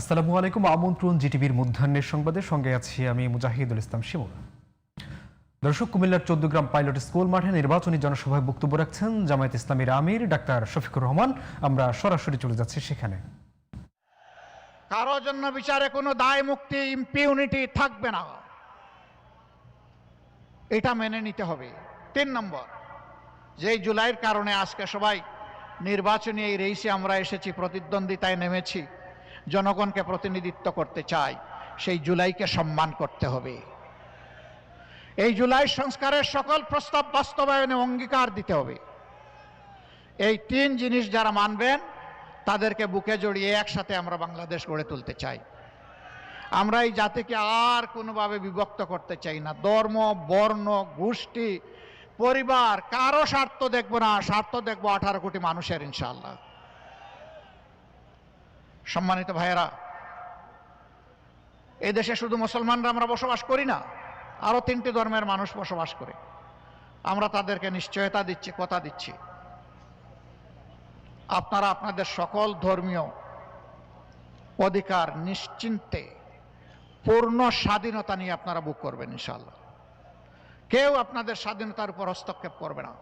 আসসালামু আলাইকুম, আমন্ত্রণ জিটিভির মধ্যাহ্নের সংবাদের সঙ্গে আছি আমি মুজাহিদুল ইসলাম শিমুল। দর্শক, কুমিল্লার চৌদ্দগ্রাম পাইলট স্কুল মাঠে নির্বাচনী জনসভায় বক্তব্য রাখছেন জামায়াত ইসলামীর আমির ডাক্তার শফিকুর রহমান। আমরা সরাসরি চলে যাচ্ছি সেখানে। কারও জন্য বিচারে কোনো দায়, মুক্তি ইম্পিউনিটি থাকবে না। এটা মেনে নিতে হবে। তিন নম্বর, যেই জুলাইয়ের কারণে আজকে সবাই নির্বাচনী এই রেইসে আমরা এসেছি, প্রতিদ্বন্দ্বিতায় নেমেছি জনগণকে প্রতিনিধিত্ব করতে চাই সেই জুলাইকে সম্মান করতে হবে। এই জুলাই সংস্কারের সকল প্রস্তাব বাস্তবায়নে অঙ্গীকার দিতে হবে। এই তিন জিনিস যারা মানবেন, তাদেরকে বুকে জড়িয়ে একসাথে আমরা বাংলাদেশ গড়ে তুলতে চাই। আমরা এই জাতিকে আর কোনোভাবে বিভক্ত করতে চাই না। ধর্ম, বর্ণ, গোষ্ঠী, পরিবার, কারও স্বার্থ দেখব না, স্বার্থ দেখব আঠারো কোটি মানুষের ইনশাল্লাহ সম্মানিত ভাইয়েরা, এই দেশে শুধু মুসলমানরা আমরা বসবাস করি না, আরও তিনটি ধর্মের মানুষ বসবাস করে। আমরা তাদেরকে নিশ্চয়তা দিচ্ছি, কথা দিচ্ছি। আপনারা আপনাদের সকল ধর্মীয় অধিকার নিশ্চিন্তে, পূর্ণ স্বাধীনতা নিয়ে আপনারা বুক করবেন ইনশাল্লাহ কেউ আপনাদের স্বাধীনতার উপর হস্তক্ষেপ করবে না।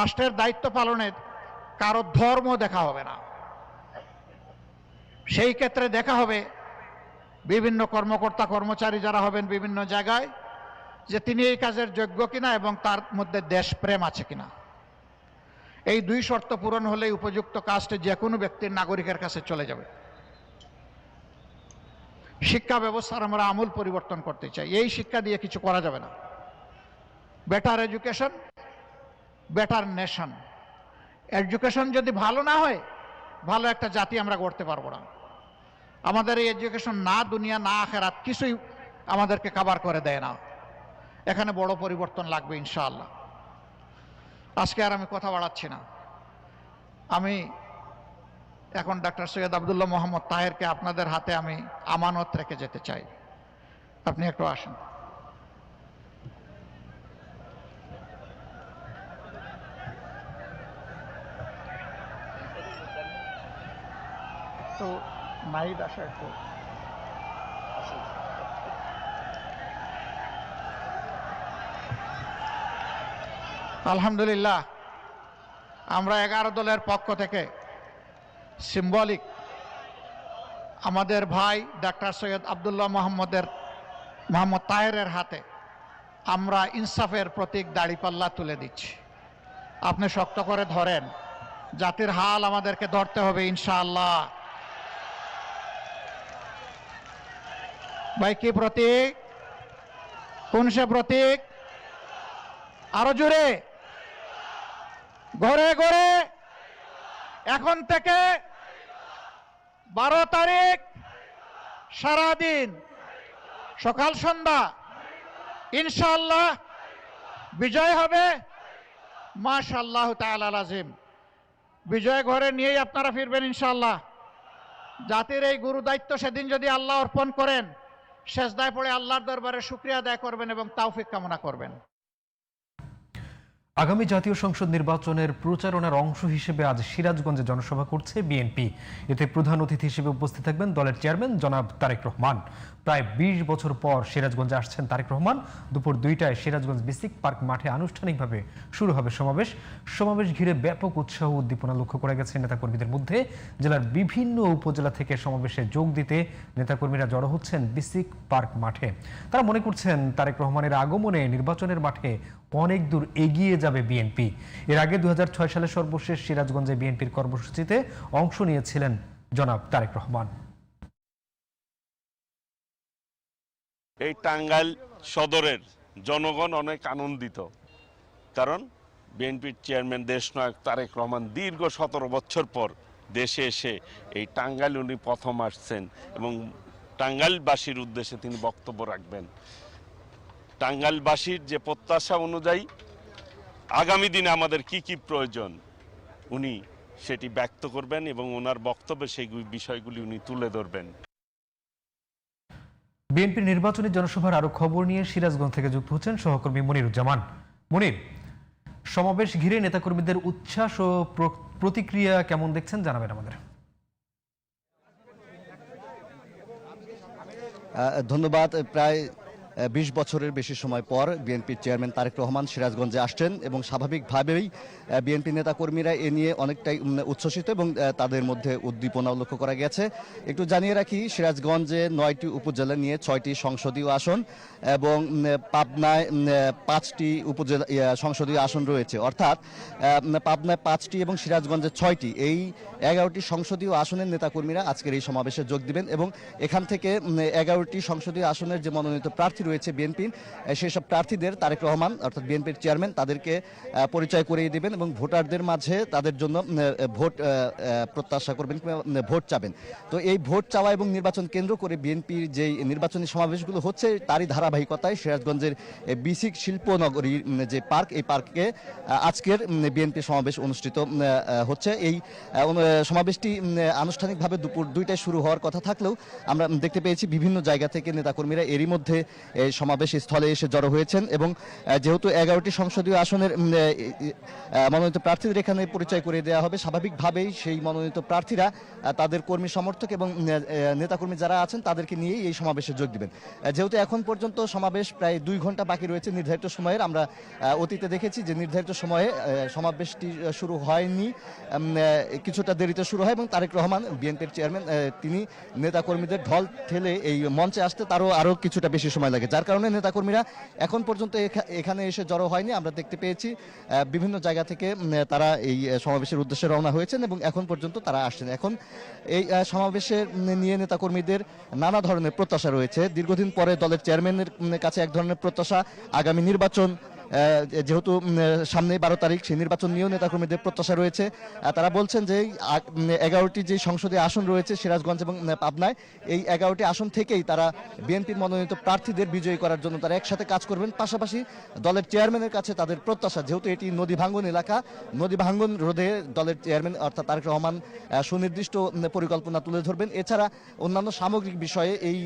রাষ্ট্রের দায়িত্ব পালনে কারও ধর্ম দেখা হবে না। সেই ক্ষেত্রে দেখা হবে বিভিন্ন কর্মকর্তা, কর্মচারী যারা হবেন বিভিন্ন জায়গায় যে তিনি এই কাজের যোগ্য কিনা এবং তার মধ্যে দেশপ্রেম আছে কিনা। এই দুই শর্ত পূরণ হলে উপযুক্ত কাজটি যে কোনো ব্যক্তির নাগরিকের কাছে চলে যাবে। শিক্ষা ব্যবস্থার আমরা আমূল পরিবর্তন করতে চাই। এই শিক্ষা দিয়ে কিছু করা যাবে না। Better education better nation education যদি ভালো না হয়, ভালো একটা জাতি আমরা গড়তে পারব না। আমাদের এই এডুকেশন না, দুনিয়া না, আখেরাত কিছুই আমাদেরকে কাবার করে দেয় না। এখানে বড় পরিবর্তন লাগবে ইনশাআল্লাহ। আজকে আর আমি কথা বাড়াচ্ছি না। আমি এখন ডাক্তার সৈয়দ আবদুল্লাহ মোহাম্মদ তাহেরকে আপনাদের হাতে আমি আমানত রেখে যেতে চাই। আপনি একটু আসেন। তো নাহিদ আসা একটু আলহামদুলিল্লাহ, আমরা এগারো দলের পক্ষ থেকে সিম্বলিক আমাদের ভাই ডাক্তার সৈয়দ আবদুল্লাহ মোহাম্মদের, মোহাম্মদ তাহেরের হাতে আমরা ইনসাফের প্রতীক দাড়িপাল্লা তুলে দিচ্ছি। আপনি শক্ত করে ধরেন, জাতির হাল আমাদেরকে ধরতে হবে ইনশাআল্লাহ। ভাই কি প্রতীক সে প্রতীক, আরও জোরে। ঘরে ঘরে। এখন থেকে বারো তারিখ সারাদিন, সকাল, সন্ধ্যা। ইনশাল্লাহ বিজয় হবে। মাশাল্লাহ তাআলা আজিম বিজয় ঘরে নিয়েই আপনারা ফিরবেন ইনশাল্লাহ জাতির এই গুরু দায়িত্ব সেদিন যদি আল্লাহ অর্পণ করেন শেষদায় পড়ে আল্লাহর দরবারে শুক্রিয়া আদায় করবেন এবং তাওফিক কামনা করবেন। আগামী জাতীয় সংসদ নির্বাচনের প্রচারণার অংশ হিসেবে আজ সিরাজগঞ্জে জনসভা করছে বিএনপি। এতে প্রধান অতিথি হিসেবে উপস্থিত থাকবেন দলের চেয়ারম্যান জনাব তারেক রহমান। প্রায় ২০ বছর পর সিরাজগঞ্জে আসছেন তারেক রহমান। দুপুর দুইটায় সিরাজগঞ্জ বিসিক পার্ক মাঠে আনুষ্ঠানিকভাবে শুরু হবে সমাবেশ। সমাবেশ ঘিরে ব্যাপক উৎসাহ উদ্দীপনা লক্ষ্য করা গেছে নেতাকর্মীদের মধ্যে। জেলার বিভিন্ন উপজেলা থেকে সমাবেশে যোগ দিতে নেতাকর্মীরা জড়ো হচ্ছেন বিসিক পার্ক মাঠে। তারা মনে করছেন তারেক রহমানের আগমনে নির্বাচনের মাঠে অনেক দূর এগিয়ে যাবে বিএনপি। এর আগে দু সালে সর্বশেষ সিরাজগঞ্জে বিএনপির কর্মসূচিতে অংশ নিয়েছিলেন জনাব তারেক রহমান। এই টাঙ্গাইল সদরের জনগণ অনেক আনন্দিত। কারণ বিএনপির চেয়ারম্যান দেশনায়ক তারেক রহমান দীর্ঘ সতেরো বছর পর দেশে এসে এই টাঙ্গাইল উনি প্রথম আসছেন এবং টাঙ্গাইলবাসীর উদ্দেশ্যে তিনি বক্তব্য রাখবেন। টাঙ্গাইলবাসীর যে প্রত্যাশা অনুযায়ী আগামী দিনে আমাদের কি কি প্রয়োজন উনি সেটি ব্যক্ত করবেন এবং ওনার বক্তব্যে সেই বিষয়গুলি উনি তুলে ধরবেন। বিএনপি নির্বাচনী জনসভার আরও খবর নিয়ে সিরাজগঞ্জ থেকে যুক্ত হচ্ছেন সহকর্মী মনিরুজ্জামান। মনির, সমাবেশ ঘিরে নেতাকর্মীদের উচ্ছ্বাস ও প্রতিক্রিয়া কেমন দেখছেন জানাবেন আমাদের। ধন্যবাদ। প্রায় বিশ বছরের বেশি সময় পর বিএনপির চেয়ারম্যান তারেক রহমান সিরাজগঞ্জে আসছেন এবং স্বাভাবিকভাবেই বিএনপি নেতাকর্মীরা এ নিয়ে অনেকটাই উচ্ছ্বসিত এবং তাদের মধ্যে উদ্দীপনাও লক্ষ্য করা গেছে। একটু জানিয়ে রাখি, সিরাজগঞ্জে নয়টি উপজেলা নিয়ে ছয়টি সংসদীয় আসন এবং পাবনায় পাঁচটি উপজেলা সংসদীয় আসন রয়েছে। অর্থাৎ পাবনায় পাঁচটি এবং সিরাজগঞ্জে ছয়টি। এই এগারোটি সংসদীয় আসনের নেতাকর্মীরা আজকের এই সমাবেশে যোগ দিবেন এবং এখান থেকে এগারোটি সংসদীয় আসনের যে মনোনীত প্রার্থী রয়েছে বিএনপির সেই সব প্রার্থীদের তারেক রহমান, অর্থাৎ বিএনপির চেয়ারম্যান, তাদেরকে পরিচয় করিয়ে দিবেন এবং ভোটারদের মাঝে তাদের জন্য ভোট প্রত্যাশা করবেন ভোট চাবেন। তো এই ভোট চাওয়া এবং নির্বাচন কেন্দ্র করে বিএনপির যে নির্বাচনী সমাবেশগুলো হচ্ছে, তারই ধারাবাহিকতায় সিরাজগঞ্জের বিসিক শিল্পনগরী যে পার্ক, এই পার্কে আজকের বিএনপি সমাবেশ অনুষ্ঠিত হচ্ছে। এই সমাবেশটি আনুষ্ঠানিকভাবে দুপুর দুইটায় শুরু হওয়ার কথা থাকলেও আমরা দেখতে পেয়েছি বিভিন্ন জায়গা থেকে নেতাকর্মীরা এরই মধ্যে এই সমাবেশ স্থলে এসে জড়ো হয়েছেন এবং যেহেতু এগারোটি সংসদীয় আসনের মনোনীত প্রার্থীদের এখানে পরিচয় করে দেওয়া হবে। স্বাভাবিকভাবেই সেই মনোনীত প্রার্থীরা তাদের কর্মী সমর্থক এবং নেতাকর্মী যারা আছেন তাদেরকে নিয়েই এই সমাবেশে যোগ দিবেন। যেহেতু এখন পর্যন্ত সমাবেশ প্রায় দুই ঘণ্টা বাকি রয়েছে নির্ধারিত সময়ের, আমরা অতীতে দেখেছি যে নির্ধারিত সময়ে সমাবেশটি শুরু হয়নি। কিছুটা দেরিতে শুরু হয় এবং তারেক রহমান, বিএনপির চেয়ারম্যান তিনি নেতাকর্মীদের ঢল ঠেলে এই মঞ্চে আসতে তারও আরও কিছুটা বেশি সময় লাগে। যার কারণে নেতাকর্মীরা এখন পর্যন্ত এখা- এখানে এসে জড়ো হয়নি। আমরা দেখতে পেয়েছি বিভিন্ন জায়গা থেকে তারা এই সমাবেশের উদ্দেশ্যে রওনা হয়েছেন এবং এখন পর্যন্ত তারা আসছেন। এখন এই সমাবেশে নিয়ে নেতাকর্মীদের নানা ধরনের প্রত্যাশা রয়েছে। দীর্ঘদিন পরে দলের চেয়ারম্যানের কাছে এক ধরনের প্রত্যাশা। আগামী নির্বাচন যেহেতু সামনে বারো তারিখ, সেই নির্বাচন নিয়েও নেতাকর্মীদের প্রত্যাশা রয়েছে। তারা বলছেন যে এগারোটি যে সংসদীয় আসন রয়েছে, সিরাজগঞ্জ এবং পাবনায়, এই এগারোটি আসন থেকেই তারা বিএনপির মনোনীত প্রার্থীদের বিজয়ী করার জন্য তারা একসাথে কাজ করবেন। পাশাপাশি দলের চেয়ারম্যানের কাছে তাদের প্রত্যাশা, যেহেতু এটি নদী ভাঙ্গন এলাকা, নদী ভাঙ্গন রোধে দলের চেয়ারম্যান অর্থাৎ তারেক রহমান সুনির্দিষ্ট পরিকল্পনা তুলে ধরবেন। এছাড়া অন্যান্য সামগ্রিক বিষয়ে এই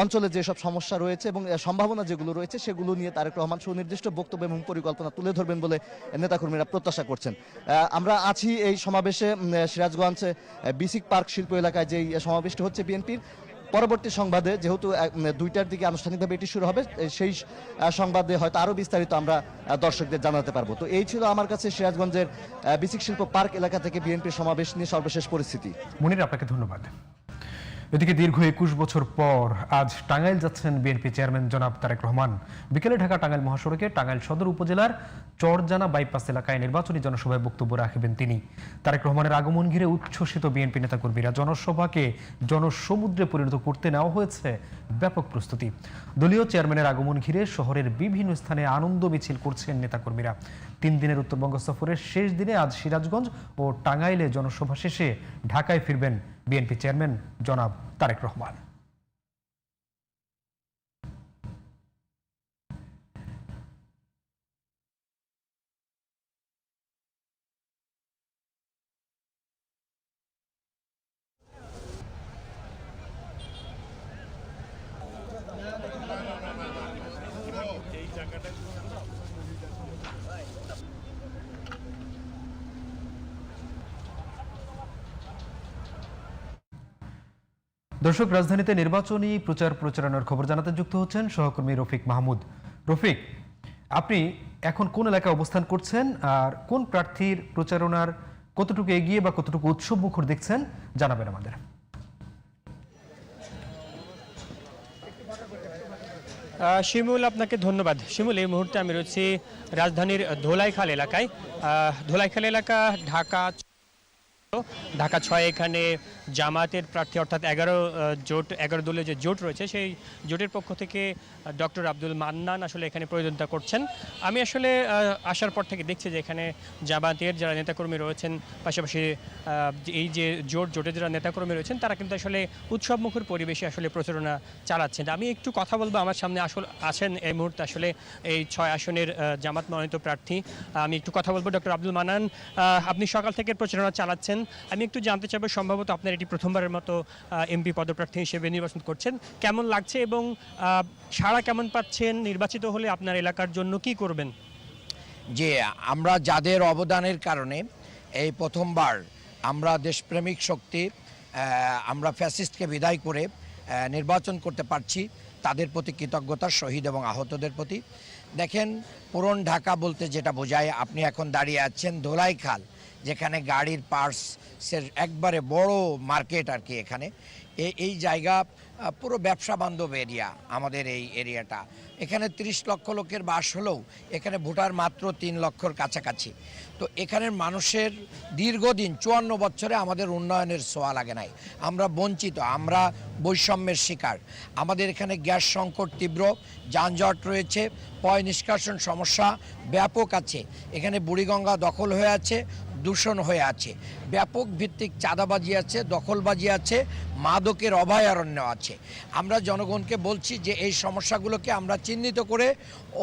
অঞ্চলে যেসব সমস্যা রয়েছে এবং সম্ভাবনা যেগুলো রয়েছে, সেগুলো নিয়ে তারেক রহমান সুনির্দিষ্ট বক্তব্য এবং পরিকল্পনা তুলে ধরবেন বলে নেতাকর্মীরা প্রত্যাশা করছেন। আমরা আছি এই সমাবেশে সিরাজগঞ্জ বিসিক পার্ক শিল্প এলাকায় যে সমাবেশটি হচ্ছে বিএনপির। পরবর্তী সংবাদে যেহেতু দুইটার দিকে আনুষ্ঠানিকভাবে এটি শুরু হবে সেই সংবাদে হয়তো আরও বিস্তারিত আমরা দর্শকদের জানাতে পারব। তো এই ছিল আমার কাছে সিরাজগঞ্জের বিসিক শিল্প পার্ক এলাকা থেকে বিএনপির সমাবেশ নিয়ে সর্বশেষ পরিস্থিতি। মনির, আপনাকে ধন্যবাদ। এদিকে দীর্ঘ একুশ বছর পর আজ টাঙ্গাইল যাচ্ছেন বিএনপি চেয়ারম্যান জনাব তারেক রহমান। বিকেলে ঢাকা টাঙ্গাইল মহাসড়কে টাঙ্গাইল সদর উপজেলার চরজানা বাইপাস এলাকায় নির্বাচনী জনসভায় বক্তব্য রাখবেন তিনি। তারেক রহমানের আগমন ঘিরে উচ্ছ্বসিত বিএনপি নেতাকর্মীরা জনসভাকে জনসমুদ্রে পরিণত করতে নেওয়া হয়েছে ব্যাপক প্রস্তুতি। দলীয় চেয়ারম্যানের আগমন ঘিরে শহরের বিভিন্ন স্থানে আনন্দ মিছিল করছেন নেতাকর্মীরা। তিন দিনের উত্তরবঙ্গ সফরের শেষ দিনে আজ সিরাজগঞ্জ ও টাঙ্গাইলে জনসভা শেষে ঢাকায় ফিরবেন বিএনপি চেয়ারম্যান জনাব তারেক রহমান। দর্শক, রাজধানীতে নির্বাচনী প্রচার প্রচারণার খবর জানাতে যুক্ত হচ্ছেন সহকর্মী রফিক মাহমুদ। রফিক, আপনি এখন কোন এলাকায় অবস্থান করছেন আর কোন প্রার্থীর প্রচারণার কতটুকু এগিয়ে বা কতটুকু উৎসব মুখর দেখছেন, জানাবেন আমাদের। শিমুল, আপনাকে ধন্যবাদ। শিমুল, এই মুহূর্তে আমি রয়েছি রাজধানীর ধোলাইখাল এলাকায়। ধোলাইখাল এলাকা, ঢাকা ঢাকা ছয় এখানে জামাতের প্রার্থী অর্থাৎ এগারো জোট, এগারো দলের যে জোট রয়েছে, সেই জোটের পক্ষ থেকে ডক্টর আব্দুল মান্নান আসলে এখানে প্রতিদ্বন্দ্বিতা করছেন। আমি আসলে আসার পর থেকে দেখছি যে এখানে জামাতের যারা নেতাকর্মী রয়েছেন, পাশাপাশি এই যে জোট, জোটের যারা নেতাকর্মী রয়েছেন, তারা কিন্তু আসলে উৎসবমুখর পরিবেশে আসলে প্রচারণা চালাচ্ছেন। আমি একটু কথা বলব, আমার সামনে আসলে আছেন এই মুহূর্তে আসলে এই ছয় আসনের জামাত মনোনীত প্রার্থী। আমি একটু কথা বলব, ডক্টর আব্দুল মান্নান আপনি সকাল থেকে প্রচারণা চালাচ্ছেন। আমি একটু জানতে চাইব, সম্ভবত আপনার এটি প্রথমবারের মতো এমপি পদপ্রার্থী হিসেবে নির্বাচন করছেন। কেমন লাগছে এবং সাড়া কেমন পাচ্ছেন? নির্বাচিত হলে আপনার এলাকার জন্য কি করবেন? যে আমরা যাদের অবদানের কারণে এই প্রথমবার আমরা দেশপ্রেমিক শক্তি আমরা ফ্যাসিস্টকে বিদায় করে নির্বাচন করতে পারছি, তাদের প্রতি কৃতজ্ঞতা, শহীদ এবং আহতদের প্রতি। দেখেন, পুরন ঢাকা বলতে যেটা বোঝায়, আপনি এখন দাঁড়িয়ে আছেন ধোলাইখাল যেখানে গাড়ির পার্টসের একবারে বড় মার্কেট আর কি এখানে। এই জায়গা পুরো ব্যবসা বান্ধব এরিয়া আমাদের এই এরিয়াটা। এখানে ৩০ লক্ষ লোকের বাস হলেও এখানে ভোটার মাত্র তিন লক্ষর কাছাকাছি। তো এখানের মানুষের দীর্ঘদিন, চুয়ান্ন বছরে আমাদের উন্নয়নের ছোঁয়া লাগে নাই। আমরা বঞ্চিত, আমরা বৈষম্যের শিকার। আমাদের এখানে গ্যাস সংকট তীব্র, যানজট রয়েছে, পয় নিষ্কাশন সমস্যা ব্যাপক আছে। এখানে বুড়িগঙ্গা দখল হয়ে আছে দূষণ হয়ে আছে। ব্যাপক ভিত্তিক চাঁদাবাজি আছে, দখলবাজি আছে, মাদকের অভয়ারণ্য আছে। আমরা জনগণকে বলছি যে এই সমস্যাগুলোকে আমরা চিহ্নিত করে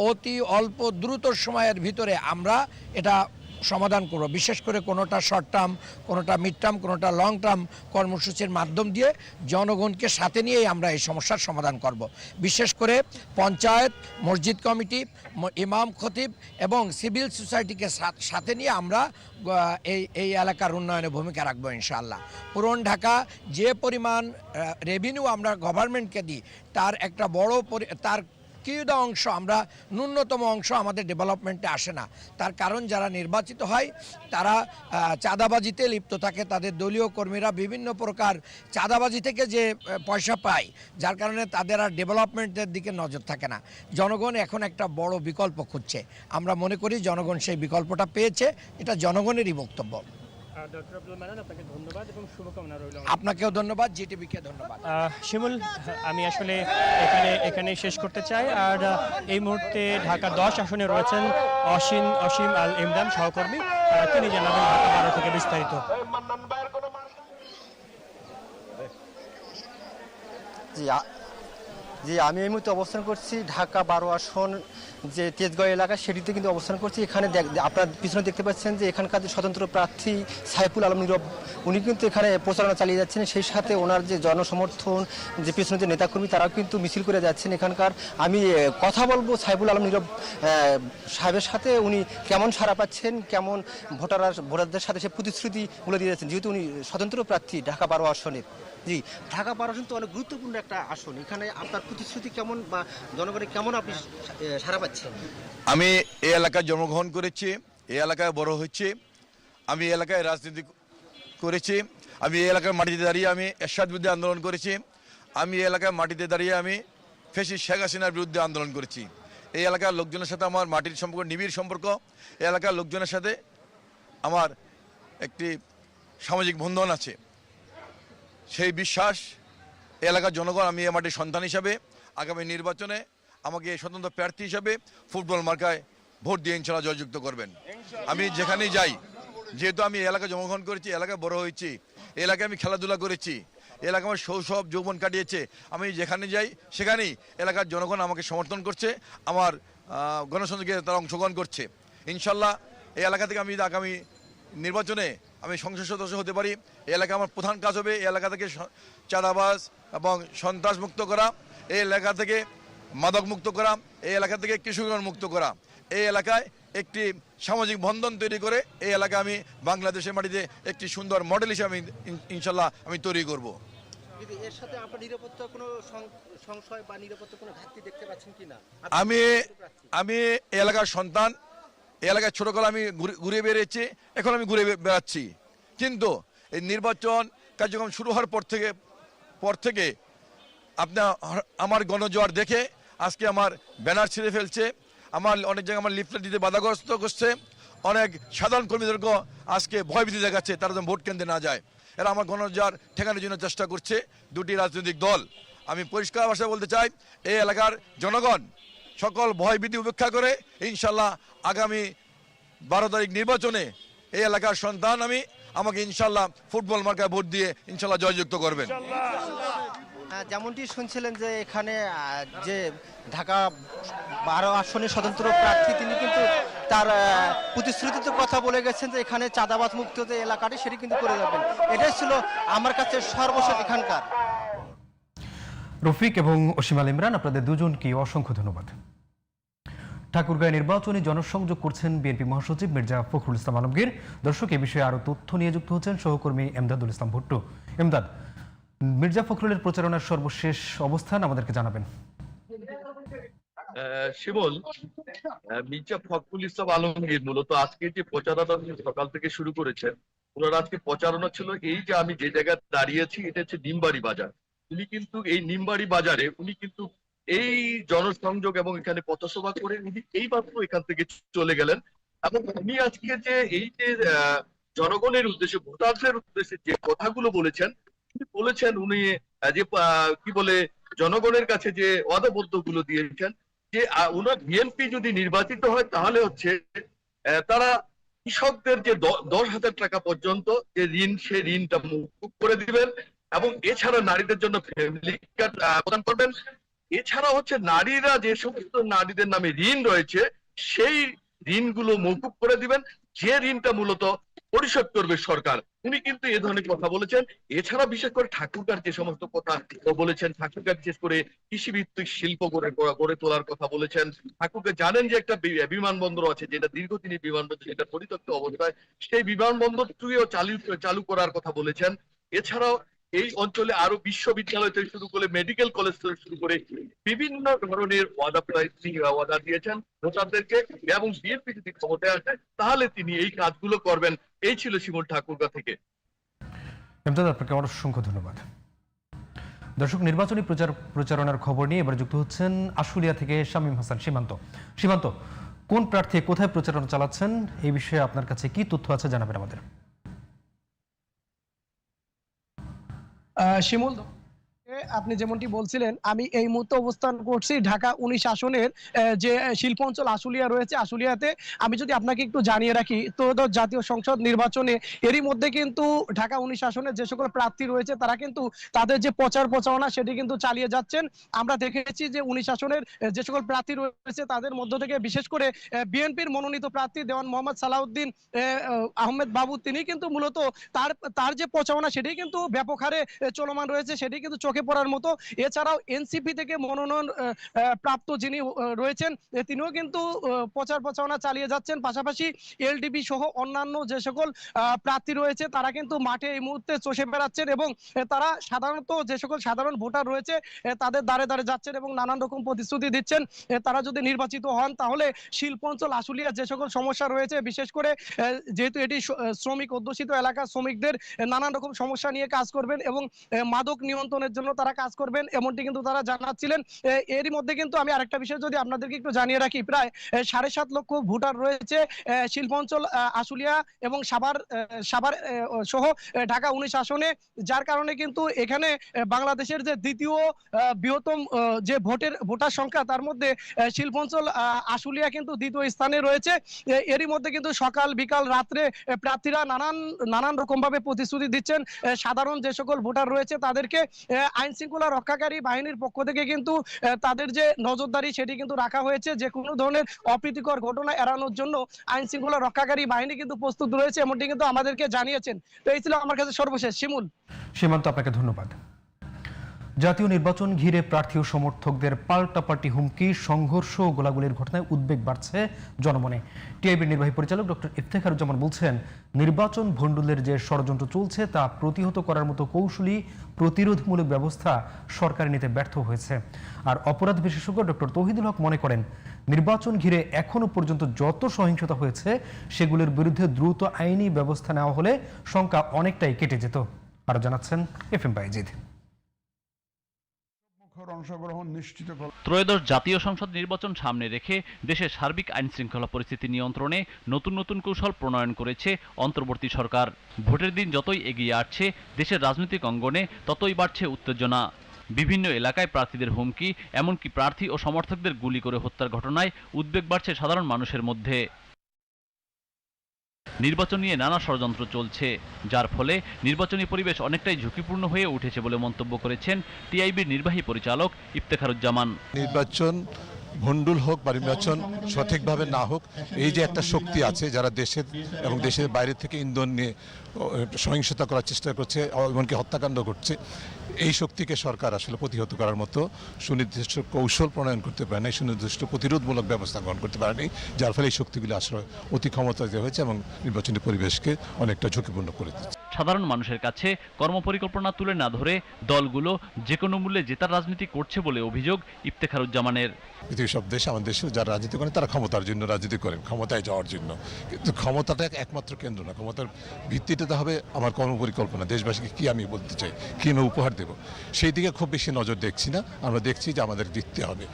অতি অল্প দ্রুত সময়ের ভিতরে আমরা এটা সমাধান করব বিশেষ করে কোনোটা শর্ট টার্ম কোনোটা মিড টার্ম কোনোটা লং টার্ম কর্মসূচির মাধ্যম দিয়ে জনগণকে সাথে নিয়েই আমরা এই সমস্যার সমাধান করব। বিশেষ করে পঞ্চায়েত, মসজিদ কমিটি ইমাম খতিব এবং সিভিল সোসাইটিকে সাথ- নিয়ে আমরা এই এই এলাকার উন্নয়নে ভূমিকা রাখব ইনশাআল্লাহ। পুরন ঢাকা যে পরিমাণ রেভিনিউ আমরা গভর্নমেন্টকে দিই, তার একটা বড় তার কিছুটা অংশ, আমরা ন্যূনতম অংশ আমাদের ডেভেলপমেন্টে আসে না। তার কারণ যারা নির্বাচিত হয়, তারা চাঁদাবাজিতে লিপ্ত থাকে। তাদের দলীয় কর্মীরা বিভিন্ন প্রকার চাঁদাবাজি থেকে যে পয়সা পায়, যার কারণে তাদের আর ডেভেলপমেন্টের দিকে নজর থাকে না। জনগণ এখন একটা বড় বিকল্প খুঁজছে। আমরা মনে করি জনগণ সেই বিকল্পটা পেয়েছে। এটা জনগণেরই বক্তব্য। ডক্টর আব্দুল মানান আপনাকে ধন্যবাদ এবং শুভকামনা রইল আপনাকেও ধন্যবাদ জিটিভিকে ধন্যবাদ। শিমুল আমি আসলে এখানে এখানে শেষ করতে চাই। আর এই মুহূর্তে ঢাকা দশ আসনে রয়েছেন অসীম অসীম আল ইমরান সহকর্মী। তিনি জানাবেন ঢাকা বারো থেকে বিস্তারিত। জি জি আমি এই মুহূর্তে অবস্থান করছি ঢাকা বারো আসন যে তেজগাঁও এলাকা, সেটিতে কিন্তু অবস্থান করছি। এখানে আপনার পিছনে দেখতে পাচ্ছেন যে এখানকার যে স্বতন্ত্র প্রার্থী সাইফুল আলম নীরব, উনি কিন্তু এখানে প্রচারণা চালিয়ে যাচ্ছেন। সেই সাথে ওনার যে জনসমর্থন, যে পিছনে যে নেতাকর্মী, তারাও কিন্তু মিছিল করে যাচ্ছেন এখানকার। আমি কথা বলব সাইফুল আলম নীরব সাহেবের সাথে। উনি কেমন সাড়া পাচ্ছেন? কেমন ভোটাররা, ভোটারদের সাথে সে প্রতিশ্রুতিগুলো দিয়ে যাচ্ছেন? যেহেতু উনি স্বতন্ত্র প্রার্থী ঢাকা বারো আসনের জি। ঢাকা বারো আসন তো অনেক গুরুত্বপূর্ণ একটা আসন। এখানে আপনার প্রতিশ্রুতি কেমন বা জনগণের কেমন আপনি সা- সাড়া পাচ্ছেন? আমি এই এলাকায় জন্মগ্রহণ করেছি, এই এলাকায় বড় হচ্ছে আমি এই এলাকায় রাজনীতি করেছি, আমি এই এলাকার মাটিতে দাঁড়িয়ে আমি এরশাদ বিরুদ্ধে আন্দোলন করেছি, আমি এই এলাকার মাটিতে দাঁড়িয়ে আমি ফেসি শেখ হাসিনার বিরুদ্ধে আন্দোলন করেছি। এই এলাকার লোকজনের সাথে আমার মাটির সম্পর্ক, নিবিড় সম্পর্ক, এই এলাকার লোকজনের সাথে আমার একটি সামাজিক বন্ধন আছে। সেই বিশ্বাস এলাকার জনগণ, আমি এ মাটির সন্তান হিসাবে আগামী নির্বাচনে আমাকে স্বতন্ত্র প্রার্থী হিসাবে ফুটবল মার্কায় ভোট দিয়ে ইনশাল্লাহ জয়যুক্ত করবেন। আমি যেখানেই যাই, যেহেতু আমি এই এলাকায় জন্মগ্রহণ করেছি এলাকায় বড় হয়েছি এলাকায় আমি খেলাধুলা করেছি এলাকা আমার শৈশব যৌবন কাটিয়েছে, আমি যেখানে যাই, সেখানেই এলাকার জনগণ আমাকে সমর্থন করছে, আমার গণসংযোগে তারা অংশগ্রহণ করছে। ইনশাল্লাহ এই এলাকা থেকে আমি আগামী নির্বাচনে আমি সংসদ সদস্য হতে পারি, এই এলাকা আমার প্রধান কাজ হবে এই এলাকা থেকে চাঁদাবাস এবং সন্ত্রাস মুক্ত করা, এই এলাকা থেকে মাদক মুক্ত করা এই এলাকা থেকে কৃষকগণ মুক্ত করা। এই এলাকায় একটি সামাজিক বন্ধন তৈরি করে এই এলাকা আমি বাংলাদেশের মাটিতে একটি সুন্দর মডেল হিসেবে আমি ইনশাল্লাহ আমি তৈরি করব। আমি আমি এলাকার সন্তান এলাকায় ছোটকালে আমি ঘুরে- বেরিয়েছি এখন আমি ঘুরে বেড়াচ্ছি। কিন্তু এই নির্বাচন কার্যক্রম শুরু হওয়ার পর থেকে পর থেকে আপনার আমার গণজোয়ার দেখে আজকে আমার ব্যানার ছিঁড়ে ফেলছে, আমার অনেক জায়গায় আমার লিফলেট দিতে বাধাগ্রস্ত করছে, অনেক সাধারণ কর্মীদেরকে আজকে ভয়ভীতি দেখাচ্ছে, তারা যেন ভোট কেন্দ্রে না যায়। এরা আমার গণজোয়ার ঠেকানোর জন্য চেষ্টা করছে দুটি রাজনৈতিক দল। আমি পরিষ্কার ভাষায় বলতে চাই, এই এলাকার জনগণ সকল ভয়ভীতি উপেক্ষা করে ইনশাল্লাহ আগামী বারো তারিখ নির্বাচনে এই এলাকার সন্তান আমি, আমাকে ইনশাল্লাহ ফুটবল মার্কায় ভোট দিয়ে ইনশাল্লাহ জয়যুক্ত করবেন। যেমনটি শুনছিলেন যে এখানে যে ঢাকা বারো আসনের স্বতন্ত্র প্রার্থী, তিনি কিন্তু তার প্রতিশ্রুতিতে কথা বলে গেছেন যে এখানে চাঁদাবাদ মুক্ত যে এলাকাটি, সেটি কিন্তু করে যাবেন। এটাই ছিল আমার কাছে সর্বশেষ এখানকার। রফিক এবং অসীম আল ইমরান, আপনাদের দুজনকে অসংখ্য ধন্যবাদ। ঠাকুরগাঁয় নির্বাচনী জনসংযোগ করছেন বিএনপি মহাসচিব মির্জা ফখরুল ইসলাম আলমগীর। দর্শক, এ বিষয়ে আরও তথ্য নিয়ে যুক্ত হচ্ছেন সহকর্মী এমদাদুল ইসলাম ভুট্টো। এমদাদ মির্জা ফখরুলের প্রচারণার সর্বশেষ অবস্থান আমাদেরকে জানাবেন। আহ, মির্জা ফখরুল ইসলাম আলমগীর মূলত আজকে যে প্রচারণা সকাল থেকে শুরু করেছেন ওনার আজকে প্রচারণা ছিল এই যে আমি যে জায়গায় দাঁড়িয়েছি এটা হচ্ছে নিমবাড়ি বাজার। উনি কিন্তু এই নিমবাড়ি বাজারে উনি কিন্তু এই জনসংযোগ এবং এখানে পথসভা করে উনি এইমাত্র এখান থেকে চলে গেলেন। এবং উনি আজকে যে এই যে জনগণের উদ্দেশ্যে ভোটারদের উদ্দেশ্যে যে কথাগুলো বলেছেন বলেছেন উনি যে কি বলে, জনগণের কাছে যে অদাবদ্ধগুলো দিয়েছেন, যে ওনার বিএনপি যদি নির্বাচিত হয়, তাহলে হচ্ছে তারা কৃষকদের যে দশ হাজার টাকা পর্যন্ত যে ঋণ, সে ঋণটা মুকুব করে দিবেন এবং এছাড়া নারীদের জন্য ফ্যামিলি কার্ড প্রদান করবেন। এছাড়া হচ্ছে নারীরা যে সমস্ত নারীদের নামে ঋণ রয়েছে, সেই ঋণগুলো মকুব করে দিবেন। যে ঋণটা মূলত পরিশোধ করবে সরকার। উনি কিন্তু এ ধরনের কথা বলেছেন। এছাড়া বিশেষ করে ঠাকুরকার যে সমস্ত কথা বলেছেন ঠাকুরকার বিশেষ করে কৃষিভিত্তিক শিল্প গড়ে গড়ে তোলার কথা বলেছেন। ঠাকুরকে জানেন যে একটা বিমানবন্দর আছে, যেটা দীর্ঘদিনের বিমানবন্দর যেটা পরিত্যক্ত অবস্থায়। সেই বিমানবন্দরটিও চালু চালু করার কথা বলেছেন। এছাড়াও এই অঞ্চলে আরও বিশ্ববিদ্যালয় থেকে শুরু করে মেডিকেল কলেজ থেকে শুরু করে বিভিন্ন ধরনের ওয়াদা দিয়েছেন ভোটারদেরকে এবং বিএনপি যদি ক্ষমতায় আসে, তাহলে তিনি এই কাজগুলো করবেন। এই ছিল শিমুল ঠাকুরগা থেকে। আপনাকে অসংখ্য ধন্যবাদ। দর্শক, নির্বাচনী প্রচার প্রচারণার খবর নিয়ে এবার যুক্ত হচ্ছেন আশুলিয়া থেকে শামীম হাসান। সীমান্ত সীমান্ত, কোন প্রার্থী কোথায় প্রচারণা চালাচ্ছেন? এই বিষয়ে আপনার কাছে কি তথ্য আছে জানাবেন আমাদের। আহ, শিমুল আপনি যেমনটি বলছিলেন আমি এই মুহূর্তে অবস্থান করছি ঢাকা উনিশ আসনের যে শিল্প অঞ্চল আশুলিয়া রয়েছে। আশুলিয়াতে আমি যদি আপনাকে একটু জানিয়ে রাখি তো জাতীয় সংসদ নির্বাচনে এরই মধ্যে কিন্তু ঢাকা উনিশ আসনের যে সকল প্রার্থী রয়েছে তারা কিন্তু তাদের যে প্রচার প্রচারণা সেটি কিন্তু চালিয়ে যাচ্ছেন। আমরা দেখেছি যে উনিশ আসনের যে সকল প্রার্থী রয়েছে তাদের মধ্য থেকে বিশেষ করে বিএনপির মনোনীত প্রার্থী দেওয়ান মোহাম্মদ সালাউদ্দিন আহ, আহ, আহমেদ বাবু তিনি কিন্তু মূলত তার তার যে প্রচারণা সেটি কিন্তু ব্যাপক হারে চলমান রয়েছে সেটি কিন্তু চোখে পড়ার মতো। এছাড়াও এনসিপি থেকে মনোনয়ন প্রাপ্ত যিনি রয়েছেন তিনিও কিন্তু প্রচার প্রচারণা চালিয়ে যাচ্ছেন। পাশাপাশি এলডিবি সহ অন্যান্য যে সকল প্রার্থী রয়েছে, তারা কিন্তু মাঠে এই মুহূর্তে চষে বেড়াচ্ছেন এবং তারা সাধারণত যে সকল সাধারণ ভোটার রয়েছে তাদের দ্বারে দ্বারে যাচ্ছেন এবং নানান রকম প্রতিশ্রুতি দিচ্ছেন। তারা যদি নির্বাচিত হন, তাহলে শিল্প অঞ্চল, আশুলিয়া যে সকল সমস্যা রয়েছে, বিশেষ করে যেহেতু এটি শ্রমিক অধ্যুষিত এলাকা, শ্রমিকদের নানান রকম সমস্যা নিয়ে কাজ করবেন এবং মাদক নিয়ন্ত্রণের জন্য তারা কাজ করবেন, এমনটি কিন্তু তারা জানাচ্ছিলেন। এরই মধ্যে কিন্তু আমি আরেকটা বিষয় যদি আপনাদেরকে একটু জানিয়ে রাখি, প্রায় সাড়ে সাত লক্ষ ভোটার রয়েছে শিল্প অঞ্চল আশুলিয়া এবং সাভার সাভার সহ ঢাকা উনিশ আসনে, যার কারণে কিন্তু এখানে বাংলাদেশের যে দ্বিতীয় বৃহত্তম যে ভোটের, ভোটার সংখ্যা, তার মধ্যে শিল্প অঞ্চল আশুলিয়া কিন্তু দ্বিতীয় স্থানে রয়েছে। এরই মধ্যে কিন্তু সকাল, বিকাল, রাত্রে প্রার্থীরা নানান নানান রকম ভাবে প্রতিশ্রুতি দিচ্ছেন। সাধারণ যে সকল ভোটার রয়েছে, তাদেরকে আইন শৃঙ্খলা রক্ষাকারী বাহিনীর পক্ষ থেকে কিন্তু তাদের যে নজরদারি সেটি কিন্তু রাখা হয়েছে। যে কোনো ধরনের অপ্রীতিকর ঘটনা এড়ানোর জন্য আইন শৃঙ্খলা রক্ষাকারী বাহিনী কিন্তু প্রস্তুত রয়েছে, এমনটি কিন্তু আমাদেরকে জানিয়েছেন। তো এই ছিল আমার কাছে সর্বশেষ। শিমুল। সীমান্ত, আপনাকে ধন্যবাদ। জাতীয় নির্বাচন ঘিরে প্রার্থী ও সমর্থকদের পাল্টাপাল্টি হুমকি, সংঘর্ষ ও গোলাগুলির ঘটনায় উদ্বেগ বাড়ছে জনমনে। টিআইবির নির্বাহী পরিচালক ডক্টর ইফতেখারুজ্জামান বলছেন, নির্বাচন ভণ্ডুলের যে ষড়যন্ত্র চলছে তা প্রতিহত করার মতো কৌশলী প্রতিরোধমূলক ব্যবস্থা সরকার নিতে ব্যর্থ হয়েছে। আর অপরাধ বিশেষজ্ঞ ডক্টর তহিদুল হক মনে করেন, নির্বাচন ঘিরে এখনও পর্যন্ত যত সহিংসতা হয়েছে, সেগুলোর বিরুদ্ধে দ্রুত আইনি ব্যবস্থা নেওয়া হলে শঙ্কা অনেকটাই কেটে যেত। আরও জানাচ্ছেন এফ এম বাইজিদ ত্রয়োদশ জাতীয় সংসদ নির্বাচন সামনে রেখে দেশের সার্বিক আইন শৃঙ্খলা পরিস্থিতি নিয়ন্ত্রণে নতুন নতুন কৌশল প্রণয়ন করেছে অন্তর্বর্তী সরকার। ভোটের দিন যতই এগিয়ে আসছে, দেশের রাজনৈতিক অঙ্গনে ততই বাড়ছে উত্তেজনা। বিভিন্ন এলাকায় প্রার্থীদের হুমকি, এমনকি প্রার্থী ও সমর্থকদের গুলি করে হত্যার ঘটনায় উদ্বেগ বাড়ছে সাধারণ মানুষের মধ্যে। নির্বাচন নিয়ে নানা ষড়যন্ত্র চলছে, যার ফলে নির্বাচনী পরিবেশ অনেকটাই ঝুঁকিপূর্ণ হয়ে উঠেছে বলে মন্তব্য করেছেন টিআইবির নির্বাহী পরিচালক ইফতেখারুজ্জামান। নির্বাচন ভণ্ডুল হোক বা নির্বাচন সঠিকভাবে না হোক, এই যে একটা শক্তি আছে যারা দেশের এবং দেশের বাইরে থেকে ইন্ধন নিয়ে সহিংসতা করার চেষ্টা করছে, এমনকি হত্যাকাণ্ড করছে এই শক্তিকে সরকার আসলে প্রতিহত করার মতো সুনির্দিষ্ট কৌশল প্রণয়ন করতে পারে না সুনির্দিষ্ট প্রতিরোধমূলক ব্যবস্থা গ্রহণ করতে পারেনি, যার ফলে এই শক্তিগুলি আসলে অতি ক্ষমতা দেওয়া হয়েছে এবং নির্বাচনী পরিবেশকে অনেকটা ঝুঁকিপূর্ণ করে দিচ্ছে। সাধারণ মানুষের কাছে কর্মপরিকল্পনা তুলে না ধরে দলগুলো যে কোনো মূল্যে জেতার রাজনীতি করছে বলে অভিযোগ ইফতেখারুজ্জামানের। পৃথিবীর সব দেশে, আমাদের দেশেও যারা রাজনীতি করেন তারা ক্ষমতার জন্য রাজনীতি করেন ক্ষমতায় যাওয়ার জন্য। কিন্তু ক্ষমতাটা একমাত্র কেন্দ্র না, ক্ষমতার ভিত্তিতে তো হবে আমার কর্মপরিকল্পনা। দেশবাসীকে কি আমি বলতে চাই, কি উপহার দেব? সেই দিকে খুব বেশি নজর দেখছি না। আমরা দেখছি যে আমাদের জিততে হবে।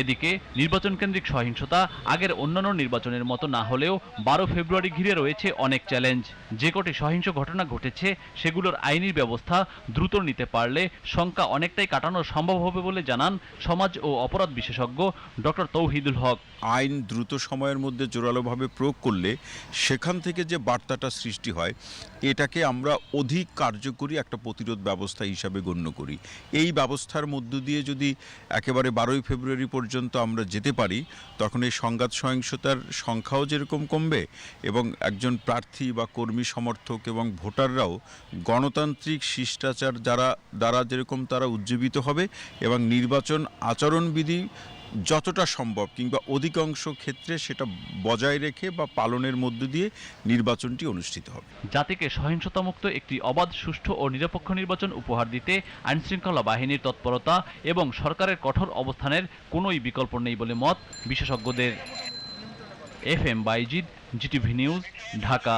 এদিকে নির্বাচন কেন্দ্রিক সহিংসতা আগের অন্যান্য নির্বাচনের মতো না হলেও বারো ফেব্রুয়ারি ঘিরে রয়েছে অনেক চ্যালেঞ্জ। যে কটি সহিংস ঘটনা ঘটেছে, সেগুলোর আইনি ব্যবস্থা দ্রুত নিতে পারলে শঙ্কা অনেকটাই কাটানো সম্ভব হবে বলে জানান সমাজ ও অপরাধ বিশেষজ্ঞ ডক্টর তৌহিদুল হক। আইন দ্রুত সময়ের মধ্যে জোরালোভাবে প্রয়োগ করলে সেখান থেকে যে বার্তাটা সৃষ্টি হয়, এটাকে আমরা অধিক কার্যকরী একটা প্রতিরোধ ব্যবস্থা হিসাবে গণ্য করি। এই ব্যবস্থার মধ্য দিয়ে যদি একেবারে বারোই ফেব্রুয়ারি পর্যন্ত আমরা যেতে পারি, তখন এই সংঘাত সহিংসতার সংখ্যাও যেরকম কমবে এবং একজন প্রার্থী বা কর্মী সমর্থক এবং ভোটাররাও গণতান্ত্রিক শিষ্টাচার যারা, দ্বারা যেরকম তারা উজ্জীবিত হবে এবং নির্বাচন আচরণবিধি যতটা সম্ভব কিংবা অধিকাংশ ক্ষেত্রে সেটা বজায় রেখে বা পালনের মধ্য দিয়ে নির্বাচনটি অনুষ্ঠিত হবে। জাতিকে সহিংসতামুক্ত একটি অবাধ সুষ্ঠু ও নিরপেক্ষ নির্বাচন উপহার দিতে আইনশৃঙ্খলা বাহিনীর তৎপরতা এবং সরকারের কঠোর অবস্থানের কোনোই বিকল্প নেই বলে মত বিশেষজ্ঞদের। F M Bayezid GTV news Dhaka.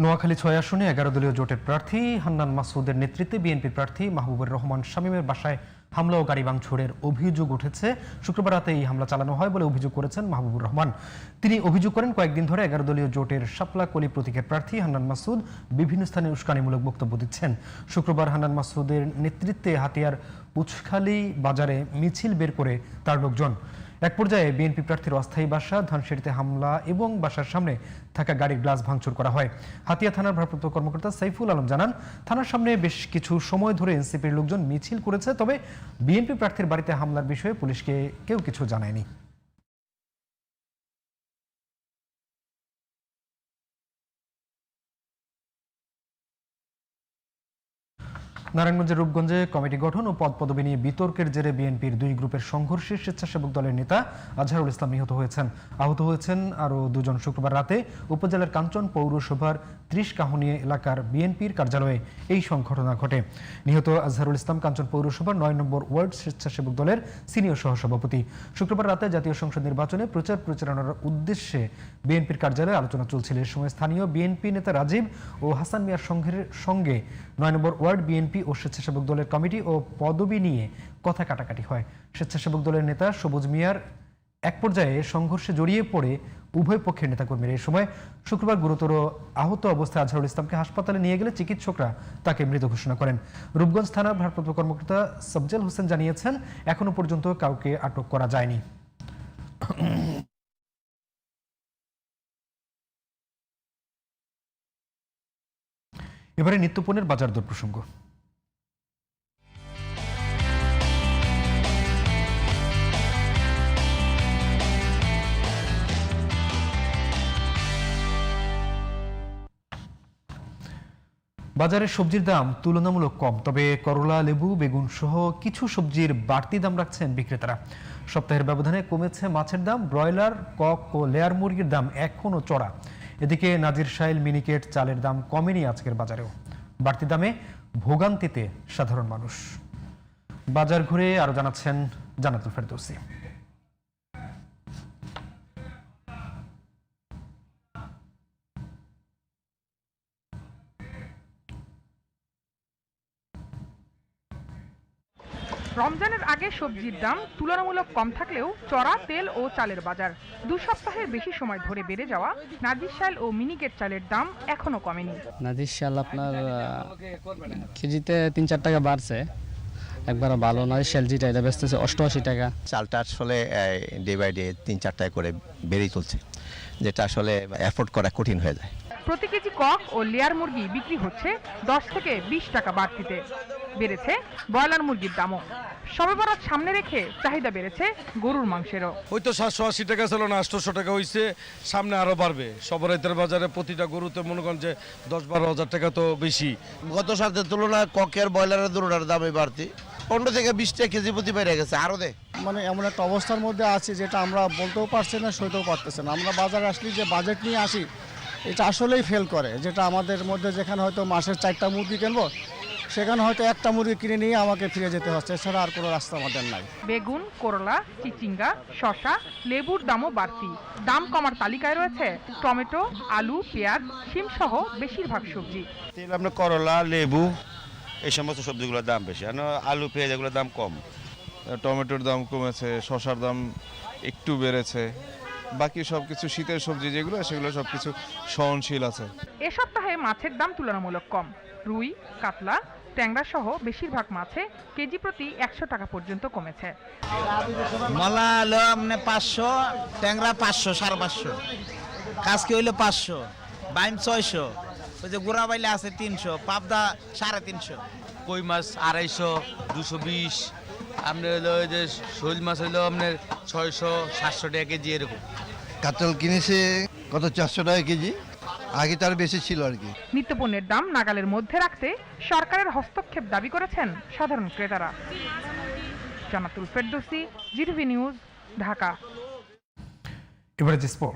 Noakhali ছয় আসনে এগারো দলীয় জোটের প্রার্থী হান্নান মাসুদের নেতৃত্বে বিএনপি প্রার্থী মাহবুবুর রহমান শামীমের বাসায় হামলা ও গাড়ি ভাঙচুরের অভিযোগ উঠেছে। শুক্রবার রাতে এই হামলা চালানো হয় বলে অভিযোগ করেছেন মাহবুবুর রহমান। তিনি অভিযোগ করেন, কয়েকদিন ধরে এগারো দলীয় জোটের শাপলা কলি প্রতীকের প্রার্থী হান্নান মাসুদ বিভিন্ন স্থানে উস্কানিমূলক বক্তব্য দিচ্ছেন। শুক্রবার হান্নান মাসুদের নেতৃত্বে হাতিয়ার উছখালী বাজারে মিছিল বের করে তার লোকজন এক পর্যায়ে বিএনপি প্রার্থীর অস্থায়ী বাসা, ধানসিঁড়িতে হামলা এবং বাসার সামনে থাকা গাড়ির গ্লাস ভাঙচুর করা হয়। হাতিয়া থানার ভারপ্রাপ্ত কর্মকর্তা সাইফুল আলম জানান, থানার সামনে বেশ কিছু সময় ধরে এনসিপির লোকজন মিছিল করেছে, তবে বিএনপি প্রার্থীর বাড়িতে হামলার বিষয়ে পুলিশকে কেউ কিছু জানায়নি। নারায়ণগঞ্জের রূপগঞ্জে কমিটি গঠন ও পদ পদবি নিয়ে বিতর্কের জেরে বিএনপির দুই গ্রুপের সংঘর্ষে স্বেচ্ছাসেবক দলের নেতা আজহারুল ইসলাম নিহত হয়েছেন। আহত হয়েছেন আরও দুজন শুক্রবার রাতে উপজেলার কাঞ্চন পৌরসভার ত্রিশ কাহনিয়া এলাকার বিএনপির কার্যালয়ে এই সংঘটনা ঘটে। নিহত আজহারুল ইসলাম কাঞ্চন পৌরসভার নয় নম্বর ওয়ার্ড স্বেচ্ছাসেবক দলের সিনিয়র সহসভাপতি। শুক্রবার রাতে জাতীয় সংসদ নির্বাচনে প্রচার প্রচারণার উদ্দেশ্যে বিএনপির কার্যালয়ে আলোচনা চলছিল। এ সময় স্থানীয় বিএনপি নেতা রাজীব ও হাসান মিয়ার সংঘের সঙ্গে নয় নম্বর ওয়ার্ড বিএনপি ও স্বেচ্ছাসেবক দলের কমিটি ও পদবি নিয়ে কথা কাটাকাটি হয়। স্বেচ্ছাসেবক দলের নেতা সবুজ মিয়ার এক পর্যায়ে সংঘর্ষে জড়িয়ে পড়ে উভয় পক্ষের নেতাকর্মীরা। এই সময় শুক্রবার গুরুতর আহত অবস্থায় আজহারুল ইসলামকে হাসপাতালে নিয়ে গেলে চিকিৎসকরা তাকে মৃত ঘোষণা করেন। রূপগঞ্জ থানার ভারপ্রাপ্ত কর্মকর্তা সবজেল হোসেন জানিয়েছেন, এখনও পর্যন্ত কাউকে আটক করা যায়নি। এবারে নিত্যপণের বাজার দর প্রসঙ্গ। বাজারে সবজির দাম তুলনামূলক কম, তবে করলা, লেবু, বেগুন সহ কিছু সবজির বাড়তি দাম রাখছেন বিক্রেতারা। সপ্তাহের ব্যবধানে কমেছে মাছের দাম, ব্রয়লার, কক ও লেয়ার মুরগির দাম এখনও চড়া। এদিকে নাজির সাইল মিনিকেট চালের দাম কমেনি আজকের বাজারেও। বাড়তি দামে ভোগান্তিতে সাধারণ মানুষ। বাজার ঘুরে আরও জানাচ্ছেন জানাতুল ফেরদৌসি। রমজানের আগে সবজির দাম তুলনামূলক কম থাকলেও চড়া তেল ও চালের বাজার দু সপ্তাহের বেশি সময় ধরে বেড়ে যাওয়া নাজির শাল ও মিনিকেট চালের দাম এখনও কমেনি। নাজির শাল আপনার কেজিতে তিন চার টাকা বাড়ছে। একবার ভালো শাল যেটা এটা বেচতেছে অষ্টআশি টাকা। চালটা আসলে ডে বাই ডে তিন চার টাকা করে বেড়েই চলছে যেটা আসলে অ্যাফোর্ড করা কঠিন হয়ে যায়। প্রতি কেজি কক ও লেয়ার মুরগি বিক্রি হচ্ছে দশ থেকে বিশ টাকা বাড়তিতে। বেড়েছে ব্রয়লার মুরগির দামও। সবে বরাত সামনে রেখে চাহিদা বেড়েছে গরুর মাংসেরও। ওই তো সাতশো আশি টাকা ছিল না আটশোশো টাকা হয়েছে সামনে আরও বাড়বে। সবরাইতের বাজারে প্রতিটা গরুতে মনে করেন যে দশ বারো হাজার টাকা তো বেশি। গত সাতের তুলনায় ককের ব্রয়লারের দুটোটার দামে বাড়তি। পনেরো থেকে বিশ টাকা কেজি প্রতি বেড়ে গেছে আরও দে। মানে এমন একটা অবস্থার মধ্যে আছি যেটা আমরা বলতেও পারছি না সইতেও পারতেছি না। আমরা বাজারে আসলে যে বাজেট নিয়ে আসি এটা আসলেই ফেল করে। যেটা আমাদের মধ্যে যেখানে হয়তো মাসের চারটা মুরগি কিনবো সেখানে হয়তো একটা মুরগি কিনে নিয়ে আমাকে ফিরে যেতে হচ্ছে এছাড়া আর কোনো রাস্তা আমাদের নাই। বেগুন করলা চিচিঙ্গা শসা লেবুর দামও বাড়তি। দাম কমার তালিকায় রয়েছে টমেটো আলু পেঁয়াজ শিম সহ বেশিরভাগ সবজি। তেল আপনার করলা লেবু এই সমস্ত সবজিগুলোর দাম বেশি। আর আলু পেঁয়াজ এগুলোর দাম কম। টমেটোর দাম কমেছে শশার দাম একটু বেড়েছে। বাকি সব কিছু শীতের সবজি যেগুলো সেগুলো সব কিছু সহনশীল আছে। এ সপ্তাহে মাছের দাম তুলনামূলক কম। রুই কাতলা ট্যাংরা সহ বেশিরভাগ মাছে কেজি প্রতি একশো টাকা পর্যন্ত কমেছে। মলা হলো আপনার পাঁচশো ট্যাংরা পাঁচশো সাড়ে পাঁচশো। কাজকে হইল পাঁচশো বাইম ছয়শো ওই যে গোড়া বাইলে আছে তিনশো পাবদা সাড়ে তিনশো। কই মাছ আড়াইশো দুশো বিশ আপনার হলো ওই যে শোল মাছ হলো আপনার ছয়শো সাতশো টাকা কেজি এরকম। কাতল কিনেছে কত চারশো টাকা কেজি? আগে তার বেশি ছিল আর কি। নিত্যপণ্যের দাম নাগালের মধ্যে রাখতে সরকারের হস্তক্ষেপ দাবি করেছেন সাধারণ ক্রেতারা। Jannatul Ferdousi GTV news Dhaka. এবারে স্পোর্টস